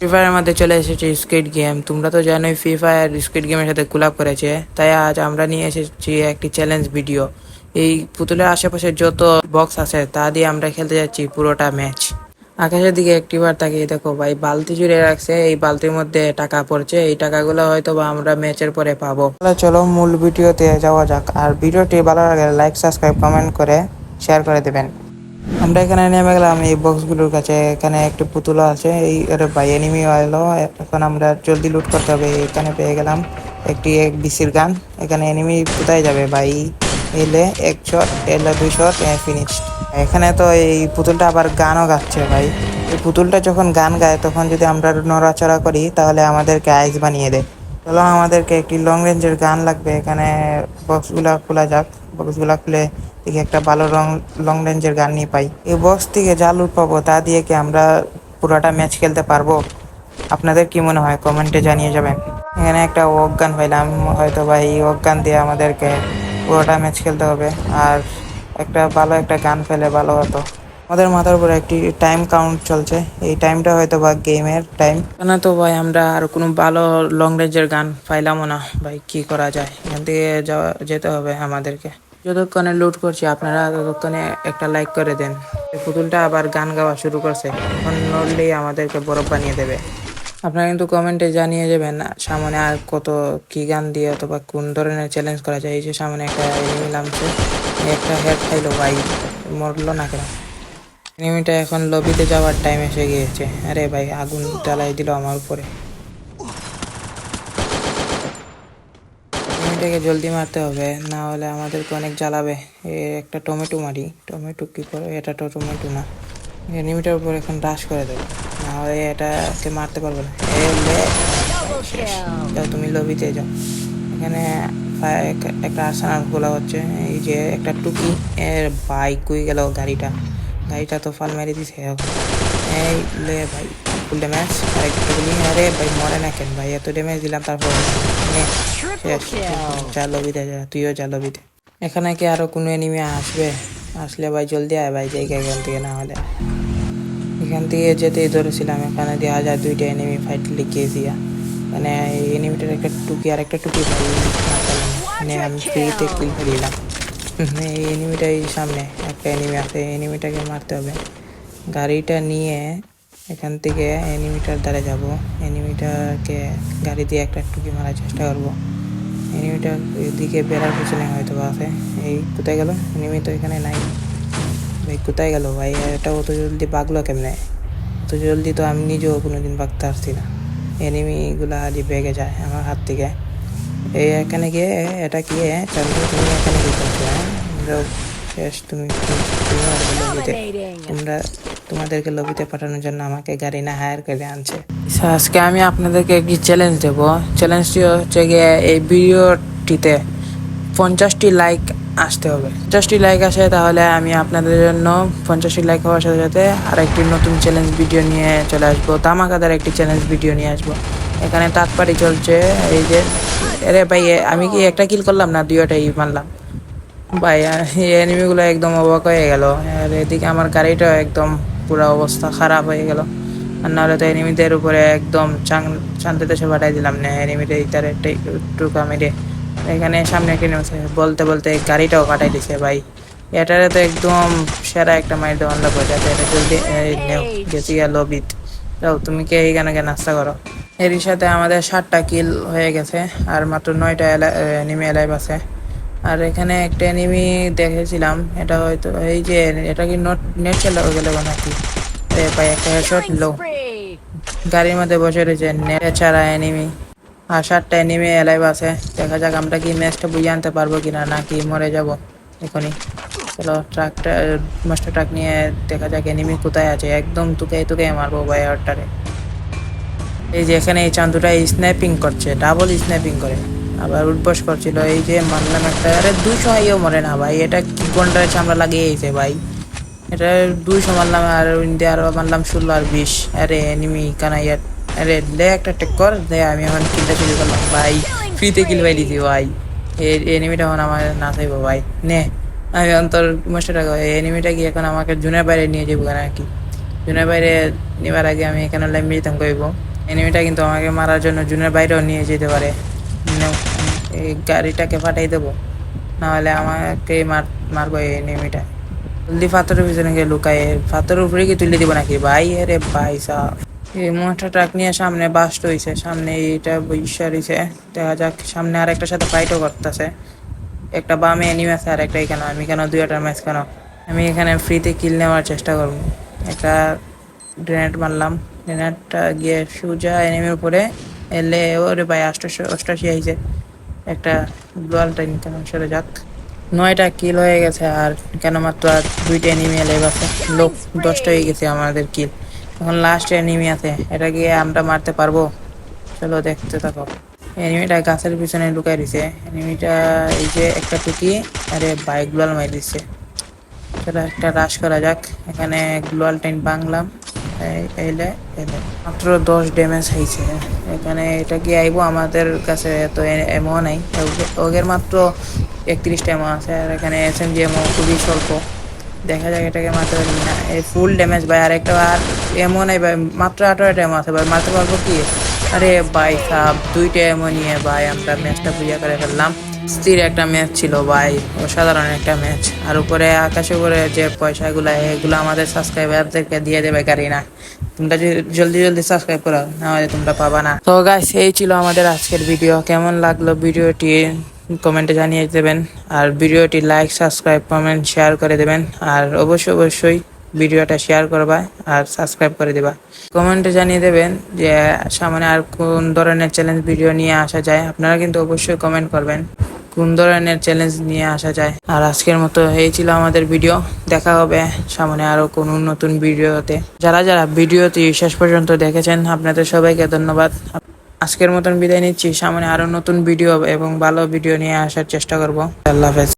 Free ফায়ারের মধ্যে চলে এসেছে স্কুইড গেম তোমরা তো জানোই ফ্রি ফায়ার স্কুইড গেমের সাথে কোলাপ করেছে। তাই আজ আমরা নিয়ে এসেছি একটি চ্যালেঞ্জ ভিডিও এই পুতুলের আশেপাশে যত বক্স আছে, তা দিয়ে আমরা খেলতে যাচ্ছি পুরোটা ম্যাচ আকাশের দিকে একটিবার তাকিয়ে দেখো ভাই, বালতি জুড়ে রাখছে। এই বালতির মধ্যে টাকা পড়ছে। এই টাকাগুলো হয়তো বা আমরা ম্যাচের পরে পাবো। তাহলে চলো মূল ভিডিওতে যাওয়া যাক। আর ভিডিওটি ভালো লাগে লাইক সাবস্ক্রাইব কমেন্ট করে শেয়ার করে দেবেন। আমরা এখানে নেমে গেলাম, এই বক্সগুলোর কাছে। এখানে একটি পুতুল আছে, এই ভাই এনিমি এলো এখন আমরা জলদি লুট করতে হবে, এখানে পেয়ে গেলাম একটি এক বিসির গান এখানে এনিমি কোথায় যাবে? ভাই এলে এক শট এলে দুই শট ফিনিশ এখানে তো এই পুতুলটা আবার গানও গাচ্ছে ভাই। এই পুতুলটা যখন গান গায়, তখন যদি আমরা নড়াচড়া করি, তাহলে আমাদেরকে আইস বানিয়ে দেয়। চলো আমাদেরকে একটি লং রেঞ্জের গান লাগবে, এখানে বক্সগুলা খোলা যাক। বক্সগুলা খুলে দেখি একটা ভালো রং লং রেঞ্জের গান নিয়ে পাই। এই বক্স থেকে যা লুট পাবো তা দিয়ে কি আমরা পুরোটা ম্যাচ খেলতে পারব? আপনাদের কি মনে হয়? কমেন্টে জানিয়ে যাবেন। এখানে একটা গান পাইলাম, হয়তো বা এই গান দিয়ে আমাদেরকে পুরোটা ম্যাচ খেলতে হবে। আর একটা ভালো একটা গান পেলে ভালো হতো। আমাদের মাথার উপরে একটি টাইম কাউন্ট চলছে। এই টাইমটা হয়তো বা গেমের টাইম না তো ভাই, আমরা আর কোনো ভালো লং রেঞ্জের গান পাইলামও না। ভাই, কি করা যায়? এখান থেকে যাওয়া, যেতে হবে আমাদেরকে। যতক্ষণে লুট করছি, আপনারা ততক্ষণে একটা লাইক করে দেন। পুতুলটা আবার গান গাওয়া শুরু করছে। নড়লেই আমাদেরকে বরফ বানিয়ে দেবে। আপনারা কিন্তু কমেন্টে জানিয়ে যাবেন, সামনে আর কত কি গান দিয়ে অথবা কোন ধরনের চ্যালেঞ্জ করা যায়। এই যে সামনে একটা নামছে। একটা হেড খাইলো, ভাই। মরলো না কেন? এনিমিটা এখন লবিতে যাওয়ার টাইম এসে গিয়েছে। আরে ভাই, আগুন জ্বালাই দিল আমার উপরে। এনিমিটাকে জলদি মারতে হবে, না হলে আমাদেরকে অনেক জ্বালাবে। একটা টমেটো মারি, টমেটো কি করে? এটা তো টমেটো না। এনিমিটার উপর এখন রাশ করে দেবে। না হলে এটাকে মারতে পারবে না। এ লে শেষ। যাও, তুমি লবিতে যাও। এখানে একটা আসানার খোলা হচ্ছে। এই যে একটা টুকি এর বাইক কুই গেল গাড়িটা। গাড়িটা তো ফাল মেরে দিছে। এই লে ভাই। ফুল ড্যামেজ আর একটু গুলি আরে ভাই মরে না কেন ভাই এত ড্যামেজ দিলাম তারপর নে, শেষ যা লবিতে যা তুইও যা লবিতে এখানে কি আরও কোনো এনিমি আসবে? আসলে ভাই জলদি আয় ভাই জায়গা এখান থেকে না হলে। এখান থেকে যেতেই ধরেছিলাম এখানে দেওয়া যায় দুইটা এনিমি ফাইট লিখিয়ে দিয়া। মানে এই এনিমিটার একটা টুকি আর একটা টুকি ভাই মানে আমি ফ্রিতে কিল দিলাম এই এনিমিটাই সামনে একটা এনিমি আছে এনিমিটাকে মারতে হবে। গাড়িটা নিয়ে এখান থেকে অ্যানিমিটার দ্বারা যাব। অ্যানিমিটারকে গাড়ি দিয়ে একটা টুকি মারার চেষ্টা করব। অ্যানিমিটার দিকে বেড়ার পিছনে হয়তো বা আছে। এই কোথায় গেল? এনিমি তো এখানে নাই। ভাই কোথায় গেল ভাই? এটা অত জলদি বাগলো কেমনে? অত জলদি তো আমি নিজেও কোনোদিন বাগতে পারছি না। এনিমিগুলো আজই বেগে যায় আমার হাত থেকে। এই এখানে গিয়ে এটা কি? তুমি এখানে কি করছ হ্যাঁ? শেষ তুমি তোমরা তোমাদেরকে লবিতে পাঠানোর জন্য আমাকে গাড়ি না হায়ার করে আনছে। আজকে আমি আপনাদেরকে একটি চ্যালেঞ্জ দেবো। চ্যালেঞ্জটি হচ্ছে গিয়ে এই ভিডিওটিতে পঞ্চাশটি লাইক আসতে হবে। পঞ্চাশটি লাইক আসে তাহলে আমি আপনাদের জন্য পঞ্চাশটি লাইক হওয়ার সাথে সাথে আর একটি নতুন চ্যালেঞ্জ ভিডিও নিয়ে চলে আসব। তামাকাদার একটি চ্যালেঞ্জ ভিডিও নিয়ে আসব। এখানে তাৎপারি চলছে। এই যে, আরে ভাই আমি কি একটা কিল করলাম না দুইটাই মারলাম? ভাই এনিমিগুলো একদম অবাক হয়ে গেল। আর এদিকে আমার গাড়িটা একদম পুরো অবস্থা খারাপ হয়ে গেল। আর নাহলে তো এনিমিদের উপরে একদম চাং শান্তি দেশে পাঠাই দিলাম না এনিমিতে তার একটা টুকা মেরে। এখানে সামনে একটা নেমেছে বলতে বলতে গাড়িটাও পাঠাই দিছে ভাই। এটারে তো একদম সেরা একটা মাইর দেওয়ান লাগবে, যাতে এটা জলদি নেও গেছি গিয়া লবিত যাও তুমি কে এইখানে গিয়ে নাস্তা করো? এরই সাথে আমাদের ষাটটা কিল হয়ে গেছে, আর মাত্র নয়টা এনিমি এলাইভ আছে। আর এখানে একটা এনিমি দেখেছিলাম। এটা হয়তো এই যে এটা কি নোট নেট চালা হয়ে গেল নাকি? ভাই একটা হেডশট লো গাড়ির মধ্যে বসে রয়েছে নেট ছাড়া এনিমি আর সাতটা এনিমি এলাইভ আছে। দেখা যাক আমরা কি ম্যাচটা বুঝে আনতে পারব কিনা নাকি মরে যাব এখনই। চলো ট্রাকটা মাস্টার ট্রাক নিয়ে দেখা যাক এনিমি কোথায় আছে। একদম তুকে তুকে মারবো ভাই ওটারে এই যে এখানে এই চান্দুটা স্ন্যাপিং করছে ডাবল স্ন্যাপিং করে। আবার উঠবস করছিল, এই যে মারলাম একটা। আরে দুইশো হাইও মরে না ভাই, এটা কি ঘণ্টার চামড়া লাগিয়েছে ভাই? এটা দুইশো মারলাম আর ইন্ডিয়া আরও মারলাম ষোলো আর বিশ। আরে এনিমি কানাইয়া আরে লে একটা টেক কর, দে আমি এখন কিলটা শুরু করলাম। ভাই, ফ্রিতে কিল পাই দিছি ভাই। এই এনিমিটা এখন আমার না চাইব ভাই। নে, আমি অন্তর মাস্টার এনিমিটা কি এখন আমাকে জুনের বাইরে নিয়ে যাব কেন আর কি জুনের বাইরে নেবার আগে আমি এখানে লাইম দিতাম কইব এনিমিটা কিন্তু আমাকে মারার জন্য জুনের বাইরেও নিয়ে যেতে পারে। গাড়িটাকে পাঠাই দেবো। নাহলে আমাকে মার, মারবো এই এনিমিটা জলদি পাথরের পিছনে গিয়ে লুকায় পাথরের উপরে কি তুলে দিব নাকি? ভাই, আরে ভাই সাহ। এই মোটা ট্রাক নিয়ে সামনে বাস্ট হইছে। সামনে এইটা বৈশা রইছে। দেখা যাক, সামনে আর একটা সাথে ফাইটও করতেছে। একটা বামে এনিমি আছে আর একটা এখানে। আমি কেন দুইটা ম্যাচ কেন? আমি এখানে ফ্রিতে কিল নেওয়ার চেষ্টা করব। একটা গ্রেনেড মারলাম। গ্রেনেডটা গিয়ে সুজা এনিমির উপরে এলে ওরে ভাই, অষ্টাশি অষ্টাশি আইছে। একটা গ্লোয়াল টাইম কেন সরে যাক। নয়টা কিল হয়ে গেছে আর কেন মাত্র আর দুইটা এনিমি এলে আছে লোক দশটা হয়ে গেছে আমাদের কিল এখন লাস্ট এনিমি আছে, এটা গিয়ে আমরা মারতে পারব। চলো দেখতে থাকো। এনিমিটা গাছের পিছনে লুকাই দিছে। এনিমিটা এই যে একটা টুকি, আরে বাইক গ্লোয়াল মারি দিচ্ছে চলো একটা রাশ করা যাক। এখানে গ্লোয়াল টাইম বাংলাম এই- এইলে এলে মাত্র দশ ড্যামেজ হয়েছে। এখানে এটা কি আইবো? আমাদের কাছে তো এমও নাই। ওগের মাত্র একত্রিশটা এমও আছে, আর এখানে এস এম জি এমও খুবই স্বল্প। দেখা যাক এটাকে না এই ফুল ড্যামেজ ভাই, আর একটা আর এমও নাই ভাই, মাত্র আঠারোটা এমও আছে ভাই। মারতে পারব কি? আরে ভাই সাহ দুইটা এমও নিয়ে ভাই, আমরা ম্যাচটা পূজা করে ফেললাম। স্থির একটা ম্যাচ ছিল ভাই, অসাধারণ একটা ম্যাচ আর উপরে আকাশে উপরে যে পয়সাগুলো, এগুলো আমাদের সাবস্ক্রাইবারদেরকে দিয়ে দেবে গাড়ি না। তোমরা জলদি জলদি সাবস্ক্রাইব করো নাহলে তোমরা পাবা না। তো গাইস এই ছিল আমাদের আজকের ভিডিও কেমন লাগল ভিডিওটি কমেন্টে জানিয়ে দেবেন। আর ভিডিওটি লাইক সাবস্ক্রাইব কমেন্ট শেয়ার করে দেবেন। আর অবশ্যই অবশ্যই ভিডিওটা শেয়ার করবা আর সাবস্ক্রাইব করে দিবা। কমেন্টে জানিয়ে দেবেন যে সামনে আর কোন ধরনের চ্যালেঞ্জ ভিডিও নিয়ে আসা যায়। আপনারা কিন্তু অবশ্যই কমেন্ট করবেন। কোন ধরনের চ্যালেঞ্জ নিয়ে আসা যায়। আর আজকের মতো এই ছিল আমাদের ভিডিও দেখা হবে সামনে আরও কোন নতুন ভিডিওতে যারা যারা ভিডিওটি শেষ পর্যন্ত দেখেছেন, আপনাদের সবাইকে ধন্যবাদ। আজকের মতন বিদায় নিচ্ছি। সামনে আরও নতুন ভিডিও এবং ভালো ভিডিও নিয়ে আসার চেষ্টা করব। আল্লাহ হাফেজ।